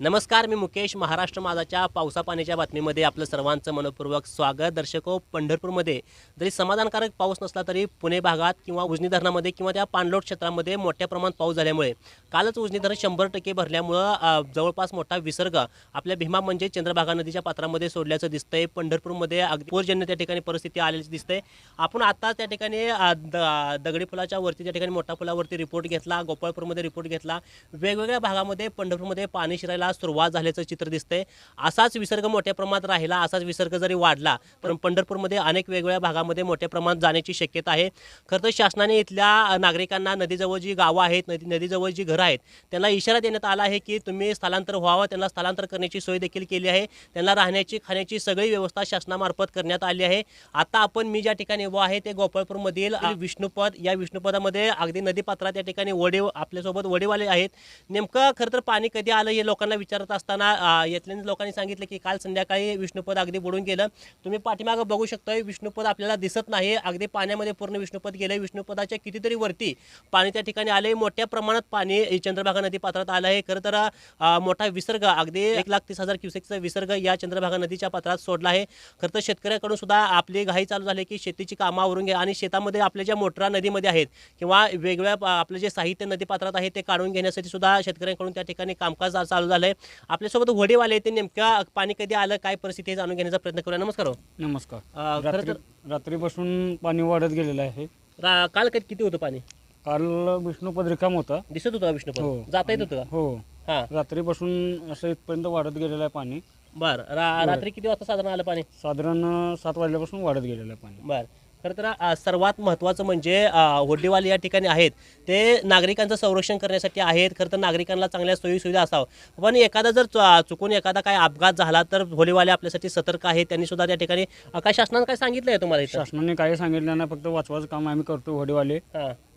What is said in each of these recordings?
नमस्कार मी मुकेश महाराष्ट्र माझाच्या पावसा पाण्याच्या बातमीमध्ये आपलं सर्वांचं मनपूर्वक स्वागत. दर्शको पंढरपूरमध्ये जरी समाधानकारक पाऊस नसला तरी पुणे भागात किंवा उजनी धरणामध्ये किंवा त्या पाणलोट क्षेत्रामध्ये मोठ्या प्रमाणात पाऊस झाल्यामुळे कालच उजनी धरण शंभर टक्के भरल्यामुळं जवळपास मोठा विसर्ग आपल्या भीमा म्हणजे चंद्रभागा नदीच्या पात्रामध्ये सोडल्याचं दिसतंय. पंढरपूरमध्ये अगदी पूरजन्य त्या ठिकाणी परिस्थिती आलेली दिसते आपण आता त्या ठिकाणी द- दगडी पुलाच्या वरती त्या ठिकाणी मोठ्या पुलावरती रिपोर्ट घेतला गोपाळपूरमध्ये रिपोर्ट घेतला. वेगवेगळ्या भागामध्ये पंढरपूरमध्ये पाणी शिरायला सुरुवात झाल्याचं चित्र दिसतंय. असाच विसर्ग मोठ्या प्रमाणात राहिला असाच विसर्ग जरी वाढला तर पंढरपूरमध्ये अनेक वेगवेगळ्या भागामध्ये मोठ्या प्रमाणात जाण्याची शक्यता आहे. खरं तर शासनाने इथल्या नागरिकांना नदीजवळ जी गावं आहेत नदी नदीजवळ जी घरं आहेत त्यांना इशारा देण्यात आला आहे की तुम्ही स्थलांतर व्हावं त्यांना स्थलांतर करण्याची सोय देखील केली आहे. त्यांना राहण्याची खाण्याची सगळी व्यवस्था शासनामार्फत करण्यात आली आहे. आता आपण मी ज्या ठिकाणी उभा आहे ते गोपाळपूरमधील विष्णुपद या विष्णुपदामध्ये अगदी नदीपात्रात या ठिकाणी वडे आपल्यासोबत वडेवाले आहेत. नेमकं खरं तर पाणी कधी आलं हे लोकांना विचारत असताना येथल्या लोकांनी सांगितलं की काल संध्याकाळी विष्णुपद अगदी बुडून गेलं. तुम्ही पाठीमागं बघू शकतोय विष्णुपद आपल्याला दिसत नाही. अगदी पाण्यामध्ये पूर्ण विष्णुपद गेलं विष्णुपदाच्या कितीतरी वरती पाणी त्या ठिकाणी आले मोठ्या प्रमाणात पाणी चंद्रभागा नदी पात्रात आलं आहे. खरं तर मोठा विसर्ग अगदी एक लाख तीस हजार क्युसेकचा विसर्ग या चंद्रभागा नदीच्या पात्रात सोडला आहे. खरं तर शेतकऱ्याकडून सुद्धा आपली घाई चालू झाली की शेतीची कामं आवरून घ्या आणि शेतामध्ये आपल्या ज्या मोटरा नदीमध्ये आहेत किंवा वेगवेगळ्या आपलं जे साहित्य नदी पात्रात आहे ते काढून घेण्यासाठी सुद्धा शेतकऱ्यांकडून त्या ठिकाणी कामकाज चालू झालं आहे. आपल्यासोबत वडेवाले ते नेमक्या पाणी कधी आलं काय परिस्थिती आहे जाणून घेण्याचा प्रयत्न करूया. नमस्कार हो. नमस्कार. अं, खरं रात्री रात्रीपासून पाणी वाढत गेलेलं आहे. रा- काल कधी किती होतं पाणी? काल विष्णुपद रिकाम होता. दिसत होतं का विष्णुपद हो. जाता येत होतं का? हो. हां. रात्रीपासून असं इथपर्यंत वाढत गेलेलं आहे पाणी. बरं. रा- रात्री किती वाजता साधारण आलं पाणी? साधारण सात वाजल्यापासून वाढत गेलेलं आहे पाणी. बर. खरं तर सर्वात महत्त्वाचं म्हणजे होड्डीवाले या ठिकाणी आहेत. ते नागरिकांचं संरक्षण करण्यासाठी आहेत. खरं तर नागरिकांना चांगल्या सोयी सुविधा असावं. पण एखादा जर चुकून एखादा काय अपघात झाला तर होडीवाले आपल्यासाठी सतर्क आहेत. त्यांनी सुद्धा त्या ठिकाणी काय शासनानं काय सांगितलं आहे तुम्हाला शासनाने काही सांगितलं नाही. फक्त वाचवायचं काम आम्ही करतो होडीवाले.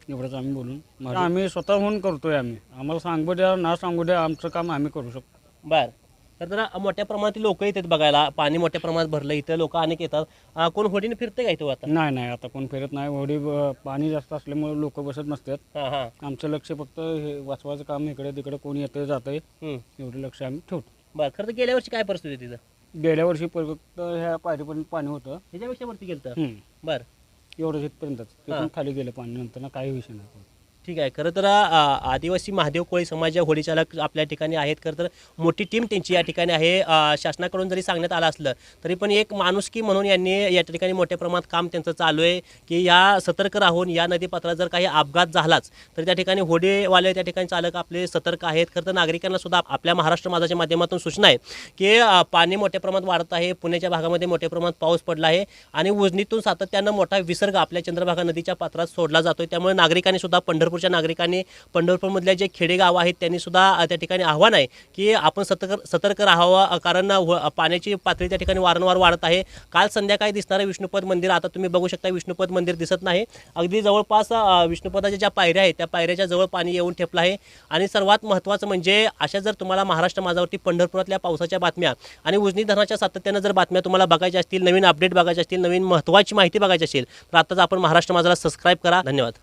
एवढंच आम्ही बोलून आम्ही स्वतःहून करतोय आम्ही. आम्हाला सांगू द्या ना सांगू द्या आमचं काम आम्ही करू शकतो. बर. तर जरा मोठ्या प्रमाणात लोक येतात बघायला. पाणी मोठ्या प्रमाणात भरलं इथं लोक अनेक येतात. अ, कोण होडीने फिरते का इथं आता? नाही नाही आता कोण फिरत नाही. होडी ब- पाणी जास्त असल्यामुळे लोक बसत नसतात. हां हां. आमचं लक्ष फक्त हे वाचवायचं काम इकडे तिकडे कोण येतंय जातंय हं. एवढे लक्ष आम्ही ठेवतो. बर खरं तर गेल्या वर्षी काय परिस्थिती तिथं? गेल्या वर्षी फक्त ह्या पायरीपर्यंत पाणी होतं. ह्याच्यापेक्षा वरती गेलं तर हम्म. बर. एवढंच इथपर्यंतच. तिथून खाली गेलं पाणी नंतर काही विषय नाही. ठीक आहे. खरं तर आदिवासी महादेव कोळी समाज या आपल्या ठिकाणी आहेत. खरं तर मोठी टीम त्यांची या ठिकाणी आहे. शासनाकडून जरी सांगण्यात आलं असलं तरी पण एक माणुसकी म्हणून यांनी या ठिकाणी मोठ्या प्रमाणात काम त्यांचं चालू आहे की या सतर्क राहून या नदीपात्रात जर काही अपघात झालाच तर त्या ठिकाणी होडीवाले त्या ठिकाणी चालक आपले सतर्क आहेत. खरं तर नागरिकांना सुद्धा आपल्या महाराष्ट्र माझाच्या माध्यमातून सूचना आहे की पाणी मोठ्या प्रमाणात वाढत आहे. पुण्याच्या भागामध्ये मोठ्या प्रमाणात पाऊस पडला आहे आणि उजनीतून सातत्यानं मोठा विसर्ग आपल्या चंद्रभागा नदीच्या पात्रात सोडला जातोय. त्यामुळे नागरिकांनी सुद्धा पंढरपूरच्या नागरिकांनी पंढरपूरमधल्या जे खेडेगाव आहेत त्यांनी सुद्धा त्या ठिकाणी आव्हान आहे की आपण सतर्क सतर्क राहावं कारण व- पाण्याची पातळी त्या ठिकाणी वारंवार वाढत आहे. काल संध्याकाळी दिसणारं विष्णुपद मंदिर आता तुम्ही बघू शकता विष्णुपद मंदिर दिसत नाही. अगदी जवळपास विष्णुपदाच्या ज्या पायऱ्या आहेत त्या पायऱ्याच्या जवळ पाणी येऊन ठेपलं आहे. आणि सर्वात महत्त्वाचं म्हणजे अशा जर तुम्हाला महाराष्ट्र माझावरती पंढरपुरातल्या पावसाच्या बातम्या आणि उजनी धरणाच्या सातत्यानं जर बातम्या तुम्हाला बघायच्या असतील नवीन अपडेट बघायचे असतील नवीन महत्त्वाची माहिती बघायची असेल तर आताच आपण महाराष्ट्र माझाला सबस्क्राईब करा. धन्यवाद.